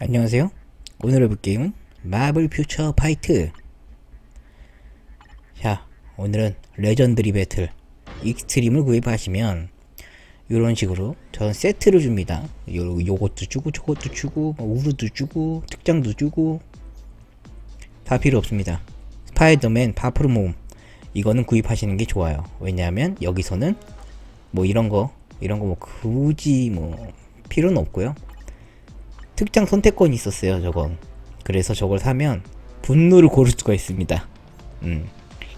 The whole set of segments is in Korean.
안녕하세요. 오늘 해볼 게임은 마블 퓨처 파이트. 자, 오늘은 레전드리 배틀 익스트림을 구입하시면 이런 식으로 전 세트를 줍니다. 요, 요것도 주고 저것도 주고 뭐 우르도 주고 특장도 주고 다 필요 없습니다. 스파이더맨 바프르 몸 이거는 구입하시는 게 좋아요. 왜냐하면 여기서는 뭐 이런 거 이런 거 뭐 굳이 뭐 필요는 없고요. 특장 선택권이 있었어요, 저건. 그래서 저걸 사면 분노를 고를 수가 있습니다. 음.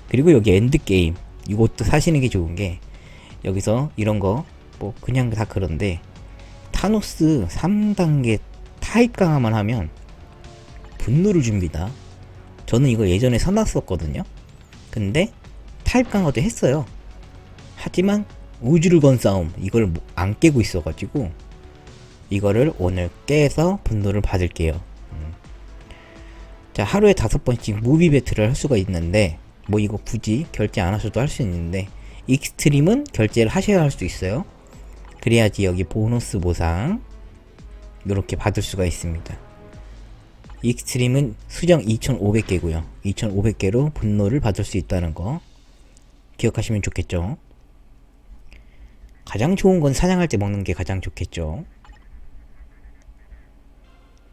그리고 여기 엔드게임. 이것도 사시는 게 좋은 게, 여기서 이런 거, 뭐, 그냥 다 그런데, 타노스 3단계 타입 강화만 하면 분노를 줍니다. 저는 이거 예전에 사놨었거든요. 근데 타입 강화도 했어요. 하지만 우주를 건 싸움, 이걸 뭐안 깨고 있어가지고, 이거를 오늘 깨서 분노를 받을게요. 음. 자, 하루에 다섯 번씩 무비 배틀을 할 수가 있는데, 뭐 이거 굳이 결제 안 하셔도 할 수 있는데, 익스트림은 결제를 하셔야 할 수 있어요. 그래야지 여기 보너스 보상, 이렇게 받을 수가 있습니다. 익스트림은 수정 2,500개고요. 2,500개로 분노를 받을 수 있다는 거 기억하시면 좋겠죠. 가장 좋은 건 사냥할 때 먹는 게 가장 좋겠죠.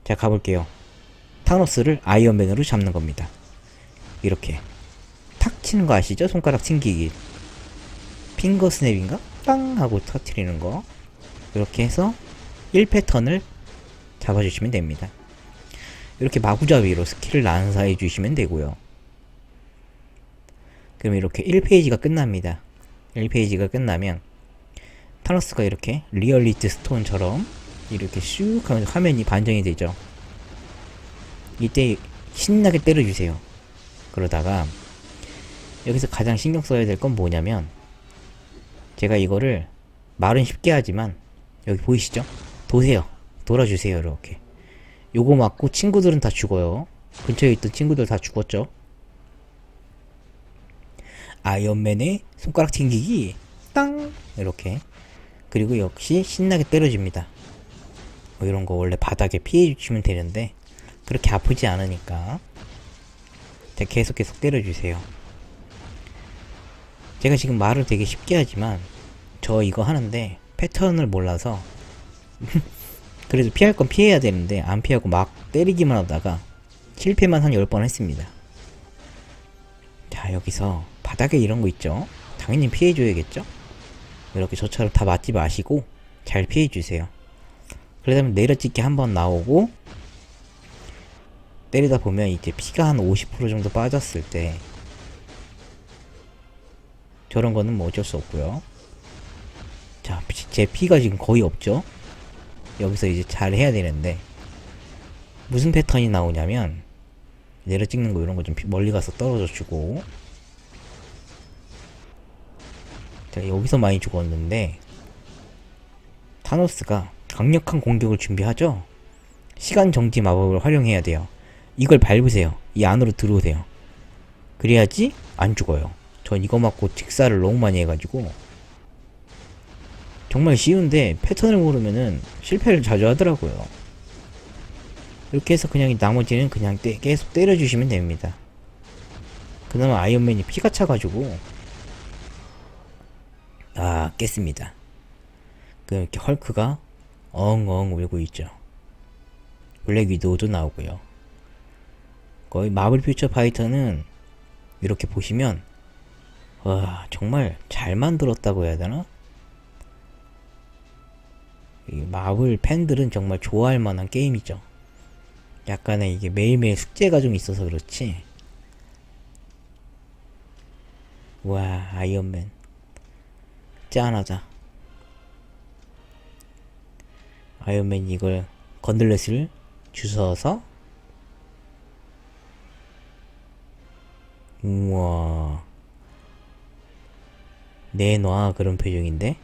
자 가볼게요. 타노스를 아이언맨으로 잡는 겁니다. 이렇게. 탁 치는 거 아시죠? 손가락 튕기기. 핑거 스냅인가? 빵! 하고 터트리는 거. 이렇게 해서 1패턴을 잡아주시면 됩니다. 이렇게 마구잡이로 스킬을 난사해 주시면 되고요. 그럼 이렇게 1페이지가 끝납니다. 1페이지가 끝나면 타노스가 이렇게 리얼리티 스톤처럼 이렇게 슉 하면서 화면이 반전이 되죠. 이때 신나게 때려주세요. 그러다가 여기서 가장 신경 써야 될 건 뭐냐면 제가 이거를 말은 쉽게 하지만 여기 보이시죠? 도세요. 돌아주세요. 이렇게. 요거 맞고 친구들은 다 죽어요. 근처에 있던 친구들 다 죽었죠. 아이언맨의 손가락 튕기기 땅 이렇게 그리고 역시 신나게 때려줍니다. 뭐 이런 거 원래 바닥에 피해 주시면 되는데 그렇게 아프지 않으니까 자, 계속 계속 때려주세요. 제가 지금 말을 되게 쉽게 하지만 저 이거 하는데 패턴을 몰라서 그래도 피할 건 피해야 되는데 안 피하고 막 때리기만 하다가 실패만 한 10번 했습니다. 자 여기서 바닥에 이런 거 있죠? 당연히 피해줘야겠죠? 이렇게 저처럼 다 맞지 마시고 잘 피해주세요. 그러다면 내려찍기 한 번 나오고 때리다 보면 이제 피가 한 50% 정도 빠졌을 때 저런 거는 뭐 어쩔 수 없고요. 자, 제 피가 지금 거의 없죠? 여기서 이제 잘 해야 되는데 무슨 패턴이 나오냐면 내려 찍는 거 이런 거 좀 멀리 가서 떨어져 주고 자, 여기서 많이 죽었는데 타노스가 강력한 공격을 준비하죠? 시간 정지 마법을 활용해야 돼요. 이걸 밟으세요. 이 안으로 들어오세요. 그래야지 안 죽어요. 전 이거 맞고 직사를 너무 많이 해가지고 정말 쉬운데 패턴을 모르면은 실패를 자주 하더라고요. 이렇게 해서 그냥 나머지는 그냥 때, 계속 때려주시면 됩니다. 그나마 아이언맨이 피가 차가지고 아 깼습니다. 그 이렇게 헐크가 엉엉 울고 있죠. 블랙 위도우도 나오고요. 거의 마블 퓨처 파이터는 이렇게 보시면 와 정말 잘 만들었다고 해야 되나? 이 마블 팬들은 정말 좋아할 만한 게임이죠. 약간의 이게 매일매일 숙제가 좀 있어서 그렇지. 와 아이언맨 짠하다. 아이언맨이 이걸 건들렛을 주워서 우와 내놔 그런 표정인데?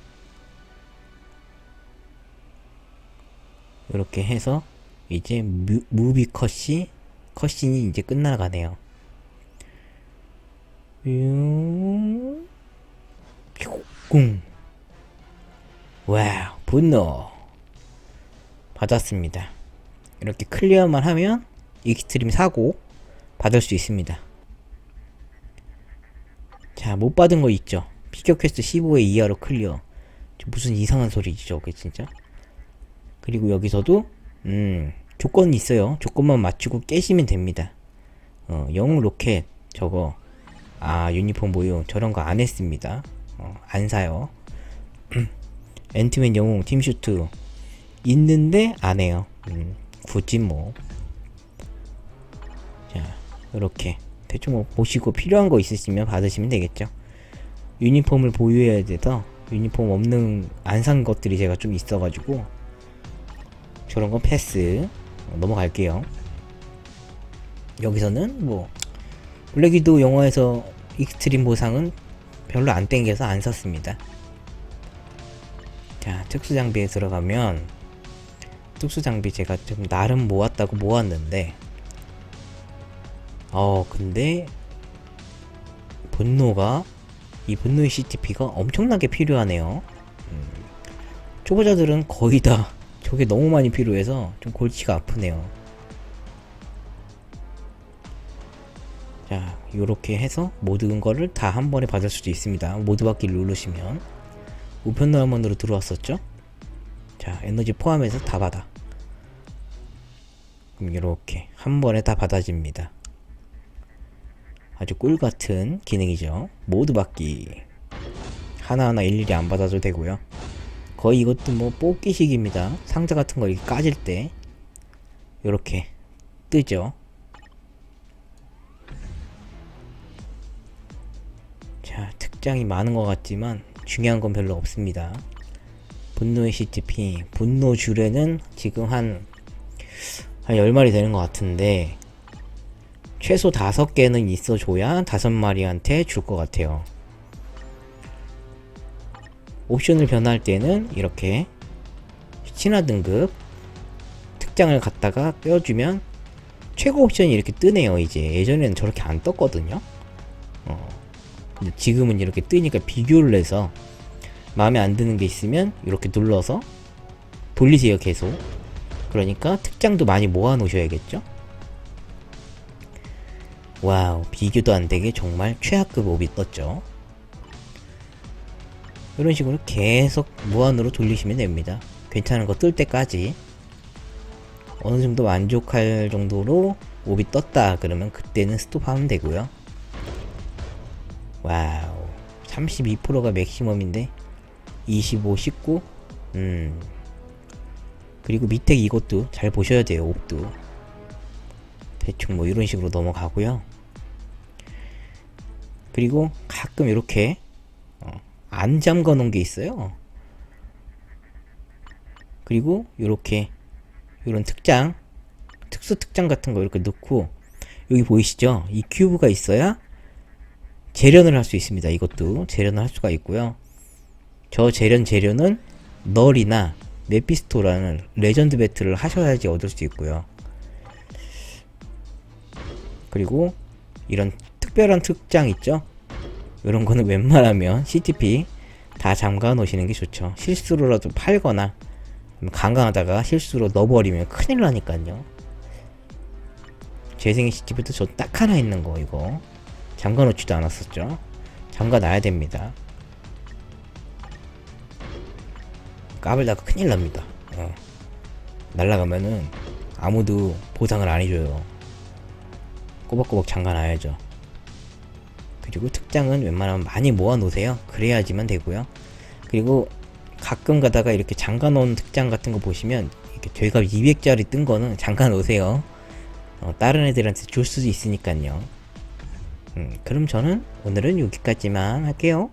이렇게 해서 이제 무, 무비 컷이 컷신이 이제 끝나가네요. 뿅. 뿅. 와우 분노 받았습니다. 이렇게 클리어만 하면 익스트림 사고 받을 수 있습니다. 자, 못 받은 거 있죠? 피겨 퀘스트 15회 이하로 클리어. 저 무슨 이상한 소리지, 저게 진짜? 그리고 여기서도, 음, 조건이 있어요. 조건만 맞추고 깨시면 됩니다. 어, 영웅 로켓, 저거, 아, 유니폼 모용, 저런 거 안 했습니다. 어, 안 사요. 앤트맨 영웅, 팀슈트, 있는데 안 해요. 음, 굳이 뭐. 자, 이렇게. 대충 뭐 보시고 필요한 거 있으시면 받으시면 되겠죠. 유니폼을 보유해야 돼서 유니폼 없는 안 산 것들이 제가 좀 있어가지고 저런 건 패스 넘어갈게요. 여기서는 뭐 블랙위도 영화에서 익스트림 보상은 별로 안 땡겨서 안 샀습니다. 자 특수 장비에 들어가면 특수 장비 제가 좀 나름 모았다고 모았는데 어 근데 분노가 이 분노의 CTP가 엄청나게 필요하네요. 음, 초보자들은 거의 다 저게 너무 많이 필요해서 좀 골치가 아프네요. 자, 요렇게 해서 모든 거를 다 한 번에 받을 수도 있습니다. 모두 받기를 누르시면 우편 나만으로 들어왔었죠? 자, 에너지 포함해서 다 받아. 그럼 이렇게 한 번에 다 받아집니다. 아주 꿀 같은 기능이죠. 모두 받기. 하나하나 일일이 안 받아도 되고요. 거의 이것도 뭐 뽑기식입니다. 상자 같은 거 이렇게 까질 때 이렇게 뜨죠. 자, 특장이 많은 것 같지만 중요한 건 별로 없습니다. 분노의 CTP, 분노 줄에는 지금 한, 한 10마리 되는 것 같은데, 최소 5개는 있어줘야 5마리한테 줄 것 같아요. 옵션을 변할 때는 이렇게 신화 등급 특장을 갖다가 껴주면 최고 옵션이 이렇게 뜨네요 이제 예전에는 저렇게 안 떴거든요 어. 지금은 이렇게 뜨니까 비교를 해서 마음에 안 드는 게 있으면 이렇게 눌러서 돌리세요 계속 그러니까 특장도 많이 모아 놓으셔야겠죠 와우 비교도 안 되게 정말 최하급 옵이 떴죠 이런 식으로 계속 무한으로 돌리시면 됩니다. 괜찮은 거 뜰 때까지 어느 정도 만족할 정도로 옵이 떴다 그러면 그때는 스톱하면 되고요. 와우 32%가 맥시멈인데 25, 19 음. 그리고 밑에 이것도 잘 보셔야 돼요 옵도 대충 뭐 이런 식으로 넘어가고요. 그리고 가끔 이렇게 안 잠가 놓은 게 있어요. 그리고 이렇게 이런 특장 특수 특장 같은 거 이렇게 넣고 여기 보이시죠? 이 큐브가 있어야 재련을 할 수 있습니다. 이것도 재련을 할 수가 있고요. 저 재련 재료는 널이나 메피스토라는 레전드 배틀을 하셔야지 얻을 수 있고요. 그리고 이런 특별한 특장 있죠? 이런 거는 웬만하면 CTP 다 잠가 놓으시는 게 좋죠. 실수로라도 팔거나 강강하다가 실수로 넣어버리면 큰일 나니까요. 재생의 CTP도 저 딱 하나 있는 거 이거 잠가 놓지도 않았었죠. 잠가 놔야 됩니다. 까불다가 큰일 납니다. 어. 날라가면은 아무도 보상을 안 해줘요. 꼬박꼬박 잠가 놔야죠. 그리고 특장은 웬만하면 많이 모아 놓으세요. 그래야지만 되고요. 그리고 가끔 가다가 이렇게 잠가 놓은 특장 같은 거 보시면 이렇게 되가 200짜리 뜬 거는 잠가 놓으세요. 어, 다른 애들한테 줄 수도 있으니까요. 음, 그럼 저는 오늘은 여기까지만 할게요.